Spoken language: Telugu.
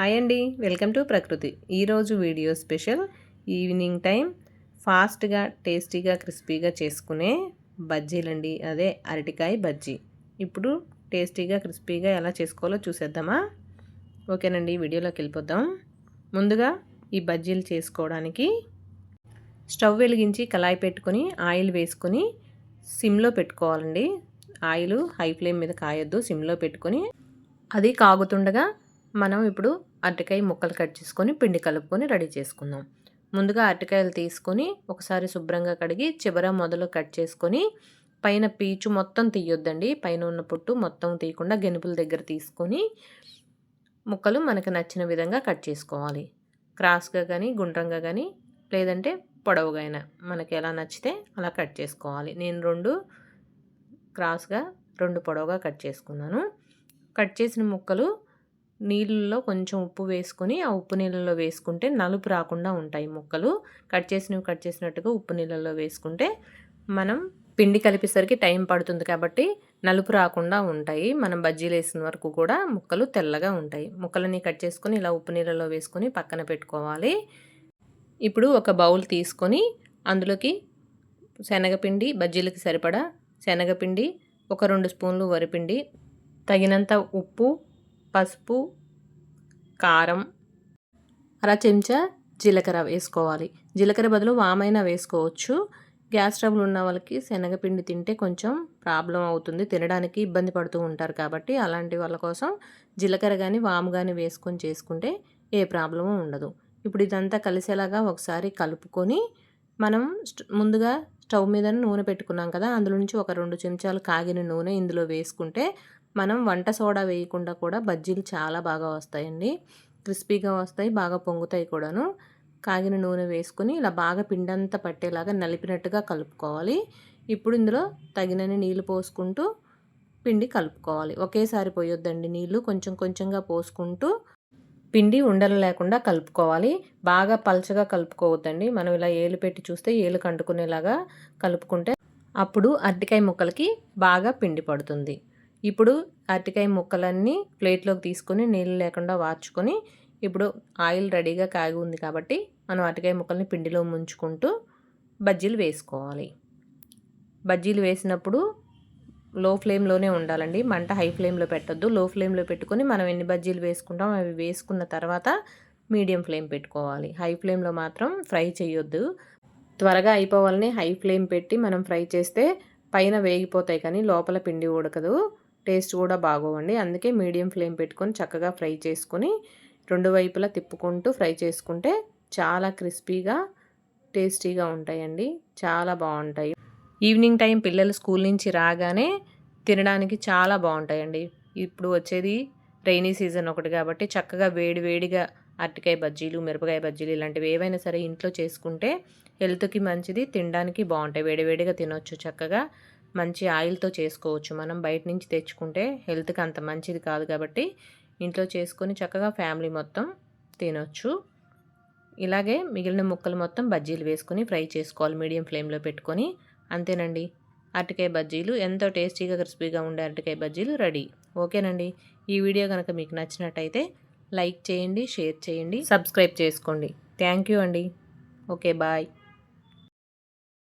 హాయ్ అండి. వెల్కమ్ టు ప్రకృతి. ఈరోజు వీడియో స్పెషల్ ఈవినింగ్ టైం ఫాస్ట్గా టేస్టీగా క్రిస్పీగా చేసుకునే బజ్జీలండి. అదే అరటికాయ బజ్జీ. ఇప్పుడు టేస్టీగా క్రిస్పీగా ఎలా చేసుకోవాలో చూసేద్దామా? ఓకేనండి వీడియోలోకి వెళ్ళిపోద్దాం. ముందుగా ఈ బజ్జీలు చేసుకోవడానికి స్టవ్ వెలిగించి కళాయి పెట్టుకొని ఆయిల్ వేసుకొని సిమ్లో పెట్టుకోవాలండి. ఆయిల్ హై ఫ్లేమ్ మీద కాయొద్దు సిమ్లో పెట్టుకొని. అది కాగుతుండగా మనం ఇప్పుడు అరటికాయ ముక్కలు కట్ చేసుకొని పిండి కలుపుకొని రెడీ చేసుకుందాం. ముందుగా అరటికాయలు తీసుకొని ఒకసారి శుభ్రంగా కడిగి చివర మొదలు కట్ చేసుకొని పైన పీచు మొత్తం తీయొద్దండి. పైన ఉన్న పొట్టు మొత్తం తీయకుండా గెనుపుల దగ్గర తీసుకొని ముక్కలు మనకు నచ్చిన విధంగా కట్ చేసుకోవాలి. క్రాస్గా కానీ గుండ్రంగా కానీ లేదంటే పొడవుగా అయినా మనకి ఎలా నచ్చితే అలా కట్ చేసుకోవాలి. నేను రెండు క్రాస్గా రెండు పొడవుగా కట్ చేసుకున్నాను. కట్ చేసిన ముక్కలు నీళ్ళల్లో కొంచెం ఉప్పు వేసుకొని ఆ ఉప్పు నీళ్ళలో వేసుకుంటే నలుపు రాకుండా ఉంటాయి ముక్కలు. కట్ చేసినవి కట్ చేసినట్టుగా ఉప్పు నీళ్ళల్లో వేసుకుంటే మనం పిండి కలిపేసరికి టైం పడుతుంది కాబట్టి నలుపు రాకుండా ఉంటాయి. మనం బజ్జీలు వేసిన వరకు కూడా ముక్కలు తెల్లగా ఉంటాయి. ముక్కలని కట్ చేసుకొని ఇలా ఉప్పు నీళ్ళలో వేసుకొని పక్కన పెట్టుకోవాలి. ఇప్పుడు ఒక బౌల్ తీసుకొని అందులోకి శనగపిండి బజ్జీలకి సరిపడా శనగపిండి ఒక రెండు స్పూన్లు వరిపిండి తగినంత ఉప్పు పసుపు కారం అర చెంచా జీలకర్ర వేసుకోవాలి. జీలకర్ర బదులు వామైనా వేసుకోవచ్చు. గ్యాస్ ట్రబుల్ ఉన్న వాళ్ళకి శనగపిండి తింటే కొంచెం ప్రాబ్లం అవుతుంది. తినడానికి ఇబ్బంది పడుతూ ఉంటారు కాబట్టి అలాంటి వాళ్ళ కోసం జీలకర్ర కానీ వాము కానీ వేసుకొని చేసుకుంటే ఏ ప్రాబ్లము ఉండదు. ఇప్పుడు ఇదంతా కలిసేలాగా ఒకసారి కలుపుకొని మనం ముందుగా స్టవ్ మీద నూనె పెట్టుకున్నాం కదా అందులో నుంచి ఒక రెండు చెంచాలు కాగిన నూనె ఇందులో వేసుకుంటే మనం వంట సోడా వేయకుండా కూడా బజ్జీలు చాలా బాగా వస్తాయండి. క్రిస్పీగా వస్తాయి బాగా పొంగుతాయి కూడాను. కాగిన నూనె వేసుకుని ఇలా బాగా పిండంతా పట్టేలాగా నలిపినట్టుగా కలుపుకోవాలి. ఇప్పుడు ఇందులో తగినన్ని నీళ్ళు పోసుకుంటూ పిండి కలుపుకోవాలి. ఒకేసారి పోయొద్దండి నీళ్ళు కొంచెం కొంచెంగా పోసుకుంటూ పిండి ఉండలు లేకుండా కలుపుకోవాలి. బాగా పల్చగా కలుపుకోవద్దండి. మనం ఇలా ఏలు పెట్టి చూస్తే ఏలు కంటుకునేలాగా కలుపుకుంటే అప్పుడు అరటికాయ ముక్కలకి బాగా పిండి పడుతుంది. ఇప్పుడు అరటికాయ ముక్కలన్నీ ప్లేట్లోకి తీసుకొని నీళ్ళు లేకుండా వార్చుకొని ఇప్పుడు ఆయిల్ రెడీగా కాగి ఉంది కాబట్టి మనం అరటికాయ ముక్కల్ని పిండిలో ముంచుకుంటూ బజ్జీలు వేసుకోవాలి. బజ్జీలు వేసినప్పుడు లో ఫ్లేమ్లోనే ఉండాలండి. మంట హై ఫ్లేమ్లో పెట్టద్దు. లో ఫ్లేమ్లో పెట్టుకొని మనం ఎన్ని బజ్జీలు వేసుకుంటాం అవి వేసుకున్న తర్వాత మీడియం ఫ్లేమ్ పెట్టుకోవాలి. హై ఫ్లేమ్లో మాత్రం ఫ్రై చేయొద్దు. త్వరగా అయిపోవాలని హై ఫ్లేమ్ పెట్టి మనం ఫ్రై చేస్తే పైన వేగిపోతాయి కానీ లోపల పిండి ఉడకదు. టేస్ట్ కూడా బాగోవండి. అందుకే మీడియం ఫ్లేమ్ పెట్టుకొని చక్కగా ఫ్రై చేసుకొని రెండు వైపులా తిప్పుకుంటూ ఫ్రై చేసుకుంటే చాలా క్రిస్పీగా టేస్టీగా ఉంటాయండి. చాలా బాగుంటాయి. ఈవినింగ్ టైం పిల్లలు స్కూల్ నుంచి రాగానే తినడానికి చాలా బాగుంటాయండి. ఇప్పుడు వచ్చేది రైనీ సీజన్ ఒకటి కాబట్టి చక్కగా వేడి వేడిగా అరటికాయ బజ్జీలు మిరపకాయ బజ్జీలు ఇలాంటివి ఏవైనా సరే ఇంట్లో చేసుకుంటే హెల్త్కి మంచిది తినడానికి బాగుంటాయి. వేడివేడిగా తినొచ్చు చక్కగా. మంచి ఆయిల్తో చేసుకోవచ్చు. మనం బయట నుంచి తెచ్చుకుంటే హెల్త్కి అంత మంచిది కాదు కాబట్టి ఇంట్లో చేసుకొని చక్కగా ఫ్యామిలీ మొత్తం తినొచ్చు. ఇలాగే మిగిలిన ముక్కలు మొత్తం బజ్జీలు వేసుకొని ఫ్రై చేసుకోవాలి. మీడియం ఫ్లేమ్లో పెట్టుకొని అంతేనండి. అరటికాయ బజ్జీలు ఎంతో టేస్టీగా క్రిస్పీగా ఉండే అరటికాయ బజ్జీలు రెడీ. ఓకేనండి. ఈ వీడియో కనుక మీకు నచ్చినట్టయితే లైక్ చేయండి షేర్ చేయండి సబ్స్క్రైబ్ చేసుకోండి. థ్యాంక్ యూ అండి. Okay bye.